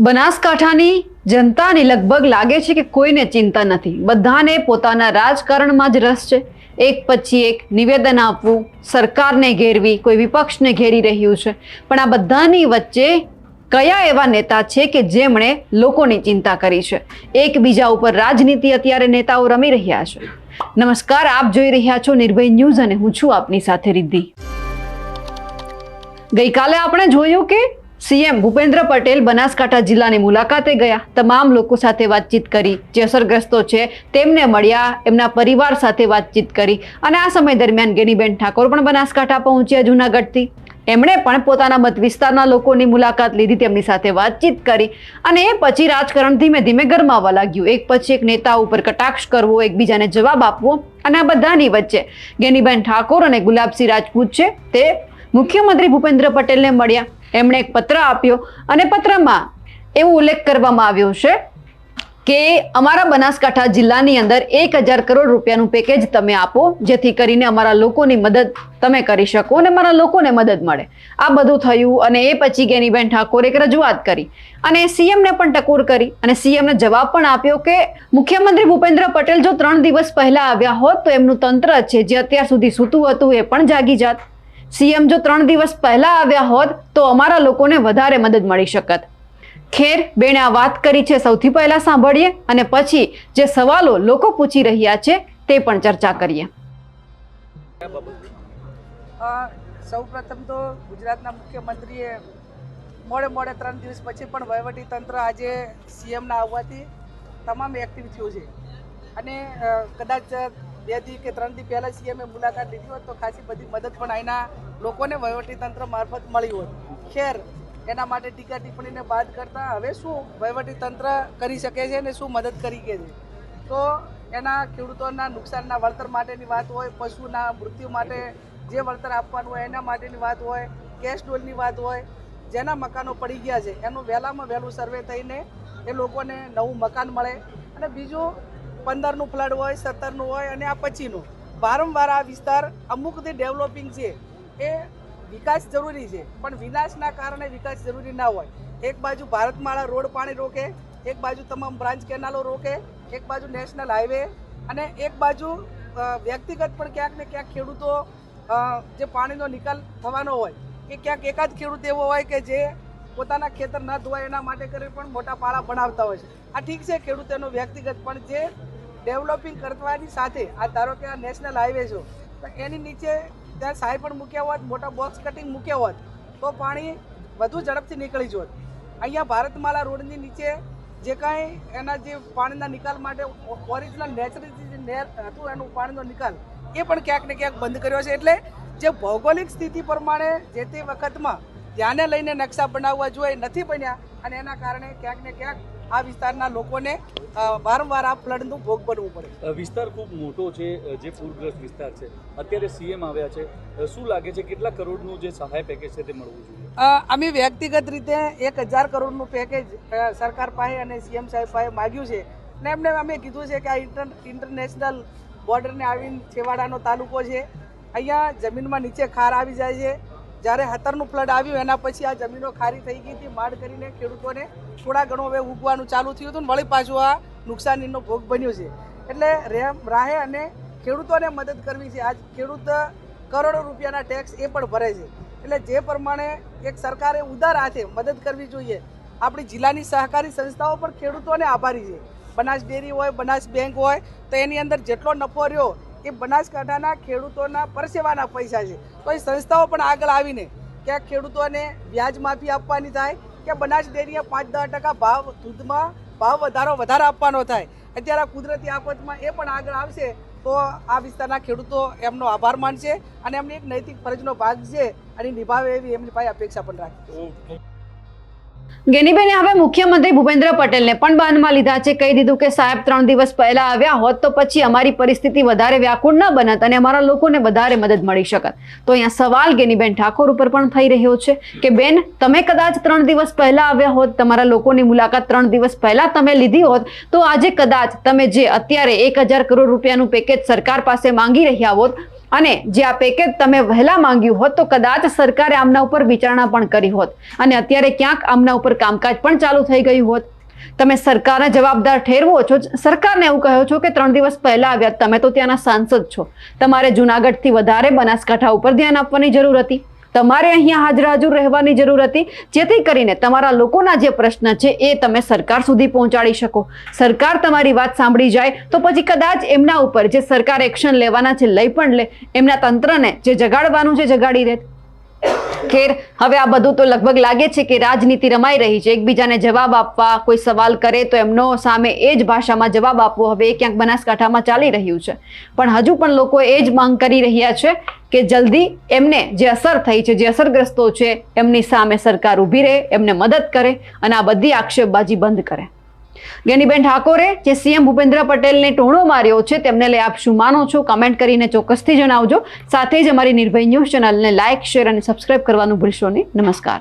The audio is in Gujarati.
બનાસકાંઠાની જનતાને લગભગ લાગે છે કે કોઈને ચિંતા નથી. બધાને પોતાના રાજકારણમાં જ રસ છે. એક પછી એક નિવેદન આપવું, સરકારને ઘેરવી, કોઈ વિપક્ષને ઘેરી રહ્યું છે. પણ આ બધાની વચ્ચે કયા એવા નેતા છે કે જેમણે લોકોની ચિંતા કરી છે? એકબીજા ઉપર રાજનીતિ અત્યારે નેતાઓ રમી રહ્યા છે. નમસ્કાર, આપ જોઈ રહ્યા છો નિર્ભય ન્યૂઝ અને હું છું આપની સાથે રિદ્ધિ. ગઈકાલે આપણે જોયું કે સીએમ ભૂપેન્દ્ર પટેલ બનાસકાંઠા જિલ્લાની મુલાકાતે ગયા. તમામ લોકો સાથે વાતચીત કરી. જે અસરગ્રસ્તો છે તેમને મળ્યા, એમના પરિવાર સાથે વાતચીત કરી અને આ સમય દરમિયાન ગેનીબેન ઠાકોર પણ બનાસકાંઠા પહોંચ્યા જૂનાગઢથી. એમણે પણ પોતાના મત વિસ્તારના લોકોની મુલાકાત લીધી, તેમની સાથે વાતચીત કરી અને એ પછી રાજકારણ ધીમે ધીમે ગરમાવા લાગ્યું. એક પછી એક નેતા ઉપર કટાક્ષ કરવો, એકબીજાને જવાબ આપવો અને આ બધાની વચ્ચે ગેનીબેન ઠાકોર અને ગુલાબસિંહ રાજપૂત છે તે મુખ્યમંત્રી ભૂપેન્દ્ર પટેલને મળ્યા. એમણે એક પત્ર આપ્યો અને પત્રમાં એવો ઉલ્લેખ કરવામાં આવ્યો છે કે અમારા બનાસકાંઠા જિલ્લાની અંદર એક હજાર કરોડ રૂપિયાનું પેકેજ તમે આપો, જેથી કરીને અમારા લોકોની મદદ તમે કરી શકો અને અમારા લોકોને મદદ મળે. આ બધું થયું અને એ પછી ગેનીબેન ઠાકોર એક રજૂઆત કરી અને સીએમને પણ ટકોર કરી અને સીએમને જવાબ પણ આપ્યો કે મુખ્યમંત્રી ભૂપેન્દ્ર પટેલ જો ત્રણ દિવસ પહેલા આવ્યા હોત તો એમનું તંત્ર છે, જે અત્યાર સુધી સૂતું હતું એ પણ જાગી જાત. સીએમ જો ત્રણ દિવસ પહેલા આવ્યા હોત, તો અમારા લોકોને વધારે મદદ મળી શકત. ખેર, બેણે આ વાત કરી છે સૌથી પહેલા સાંભળીએ અને પછી જે સવાલો લોકો પૂછી રહ્યા છે, તે પણ ચર્ચા કરીએ. સૌ પ્રથમ તો ગુજરાતના મુખ્યમંત્રીએ મોડે મોડે ત્રણ દિવસ પછી પણ વહીવટી તંત્ર આજે સીએમના આવવાથી તમામ એક્ટિવ થયું છે. અને કદાચ બે દી કે ત્રણ દી પહેલાં સીએમએ મુલાકાત લીધી હોત તો ખાસી બધી મદદ પણ અહીંના લોકોને તંત્ર મારફત મળી હોત. ખેર, એના માટે ટીકા ટિપ્પણીને બાદ કરતાં હવે શું તંત્ર કરી શકે છે અને શું મદદ કરી કે છે? તો એના ખેડૂતોના નુકસાનના વળતર માટેની વાત હોય, પશુના મૃત્યુ માટે જે વળતર આપવાનું હોય, એના માટેની વાત હોય કેશ ડોલની વાત હોય, જેના મકાનો પડી ગયા છે, એનું વહેલામાં વહેલું સર્વે થઈને એ લોકોને નવું મકાન મળે. અને બીજું પંદરનું ફ્લડ હોય, સત્તરનું હોય અને આ પછીનું. વારંવાર આ વિસ્તાર અમુકથી ડેવલપિંગ છે. એ વિકાસ જરૂરી છે, પણ વિનાશના કારણે વિકાસ જરૂરી ના હોય. એક બાજુ ભારતમાળા રોડ પાણી રોકે, એક બાજુ તમામ બ્રાન્ચ કેનાલો રોકે, એક બાજુ નેશનલ હાઈવે અને એક બાજુ વ્યક્તિગત પણ ક્યાંક ને ક્યાંક ખેડૂતો જે પાણીનો નિકાલ થવાનો હોય કે ક્યાંક એકાદ ખેડૂત એવો હોય કે જે પોતાના ખેતર ન ધોવાય એના માટે કરી પણ મોટા પાળા બનાવતા હોય છે. આ ઠીક છે ખેડૂતોનો વ્યક્તિગત પણ જે ડેવલપિંગ કરવાની સાથે, આ ધારો કે આ નેશનલ હાઈવે છે, તો એની નીચે ત્યાં સાય પણ મૂક્યા હોત, મોટા બોક્સ કટિંગ મૂક્યા હોત, તો પાણી વધુ ઝડપથી નીકળી જોત. અહીંયા ભારતમાલા રોડની નીચે જે કાંઈ એના જે પાણીના નિકાલ માટે ઓરિજિનલ નેચરલ જે નેર હતું, એનું પાણીનો નિકાલ, એ પણ ક્યાંક ને ક્યાંક બંધ કર્યો છે. એટલે જે ભૌગોલિક સ્થિતિ પ્રમાણે જે તે વખતમાં ધ્યાને લઈને નકશા બનાવવા જોઈએ, નથી બન્યા અને એના કારણે ક્યાંક ને ક્યાંક આ વિસ્તારના લોકોને વારંવાર આ ફ્લડનું ભોગ બનવું પડે વિસ્તાર ખૂબ મોટો છે જે પૂરગ્રસ્ત વિસ્તાર છે. અત્યારે સીએમ આવ્યા છે. શું લાગે છે કેટલા કરોડનું જે સહાય પેકેજ છે તે મળવું જોઈએ? અમે વ્યક્તિગત રીતે એક હજાર કરોડનું પેકેજ સરકાર પાસે અને સીએમ સાહેબ પાસે માગ્યું છે. ને એમને અમે કીધું છે કે આ ઇન્ટર ઇન્ટરનેશનલ બોર્ડરને આવીને છેવાડાનો તાલુકો છે. અહીંયા જમીનમાં નીચે ખાર આવી જાય છે. જ્યારે હતરનું ફ્લડ આવ્યું, એના પછી આ જમીનો ખારી થઈ ગઈ હતી માડ કરીને ખેડૂતોને થોડા ઘણું હવે ઉગવાનું ચાલુ થયું હતું વળી પાછું આ નુકસાનીનો ભોગ બન્યો છે. એટલે રેમ, રાહે અને ખેડૂતોને મદદ કરવી છે. આજ ખેડૂત કરોડો રૂપિયાના ટેક્સ એ પણ ભરે છે. એટલે જે પ્રમાણે એક સરકારે ઉદાર હાથે મદદ કરવી જોઈએ. આપણી જિલ્લાની સહકારી સંસ્થાઓ પણ ખેડૂતોને આભારી છે. બનાસ ડેરી હોય, બનાસ બેંક હોય, તો એની અંદર જેટલો નફો રહ્યો એ બનાસકાંઠાના ખેડૂતોના પરસેવાના પૈસા છે. તો એ સંસ્થાઓ પણ આગળ આવીને કે ખેડૂતોને વ્યાજ માફી આપવાની થાય કે બનાસ ડેરીએ પાંચ દસ ટકા ભાવ દૂધમાં ભાવ વધારો વધારે આપવાનો થાય. અત્યારે કુદરતી આફતમાં એ પણ આગળ આવશે તો આ વિસ્તારના ખેડૂતો એમનો આભાર માનશે અને એમની એક નૈતિક ફરજનો ભાગ છે અને નિભાવે એવી એમની પાસે અપેક્ષા પણ રાખે ગેનીબેને હવે મુખ્યમંત્રી ભૂપેન્દ્ર પટેલને પણ બાનમાં લીધા છે. કહી દીધું કે સાહેબ, ત્રણ દિવસ પહેલા આવ્યા હોત તો પછી અમારી પરિસ્થિતિ વધારે વ્યાકુળ ન બનત અને અમારા લોકોને વધારે મદદ મળી શકત. તો અહીંયા સવાલ ગેનીબેન ઠાકોર ઉપર પણ થઈ રહ્યો છે કે, બેન, તમે કદાચ ત્રણ દિવસ પહેલા આવ્યા હોત, તમારા લોકોની મુલાકાત ત્રણ દિવસ પહેલા તમે લીધી હોત, તો આજે કદાચ તમે જે અત્યારે એક હજાર કરોડ રૂપિયાનું પેકેજ સરકાર પાસે માંગી રહ્યા હોત અને જે આ પેકેજ તમે વહેલા માંગ્યું હોત તો કદાચ સરકારે આમના ઉપર વિચારણા પણ કરી હોત. અને અત્યારે ક્યાંક આમના ઉપર કામકાજ પણ ચાલુ થઈ ગયું હોત. તમે સરકારને જવાબદાર ઠેરવો છો સરકારને એવું કહો છો કે ત્રણ દિવસ પહેલા આવ્યા, તમે તો ત્યાંના સાંસદ છો. તમારે જુનાગઢથી વધારે બનાસકાંઠા ઉપર ધ્યાન આપવાની જરૂર હતી. તમારે અહીંયા હાજર હાજર રહેવાની જરૂર હતી? જેથી કરીને તમારા લોકોના જે પ્રશ્ન છે એ તમે સરકાર સુધી પહોંચાડી શકો. સરકાર તમારી વાત સાંભળી જાય તો પછી કદાચ એમના ઉપર જે સરકાર એક્શન લેવાના છે, લઈ પણ લે. એમના તંત્રને જે જગાડવાનું છે, જગાડી દે. ખેર, હવે આ બધું તો લગભગ લાગે છે કે રાજનીતિ રમાઈ રહી છે. એકબીજાને જવાબ આપવા કોઈ સવાલ કરે તો એમનો સામે એ જ ભાષામાં જવાબ આપવો હવે એ ક્યાંક બનાસકાંઠામાં ચાલી રહ્યું છે. પણ હજુ પણ લોકો એ જ માંગ કરી રહ્યા છે કે જલ્દી એમને જે અસર થઈ છે, જે અસરગ્રસ્તો છે, એમની સામે સરકાર ઊભી રહે, એમને મદદ કરે અને આ બધી આક્ષેપબાજી બંધ કરે. ગેનીબેન ઠાકોરે જે સીએમ ભૂપેન્દ્ર પટેલને ટોણો માર્યો છે, તેમને લઈ આપ શું માનો છો? કમેન્ટ કરીને ચોક્કસથી જણાવજો. સાથે જ અમારી નિર્ભય ન્યૂઝ ચેનલને લાઇક શેર અને સબસ્ક્રાઇબ કરવાનું ભૂલશો નહીં. નમસ્કાર.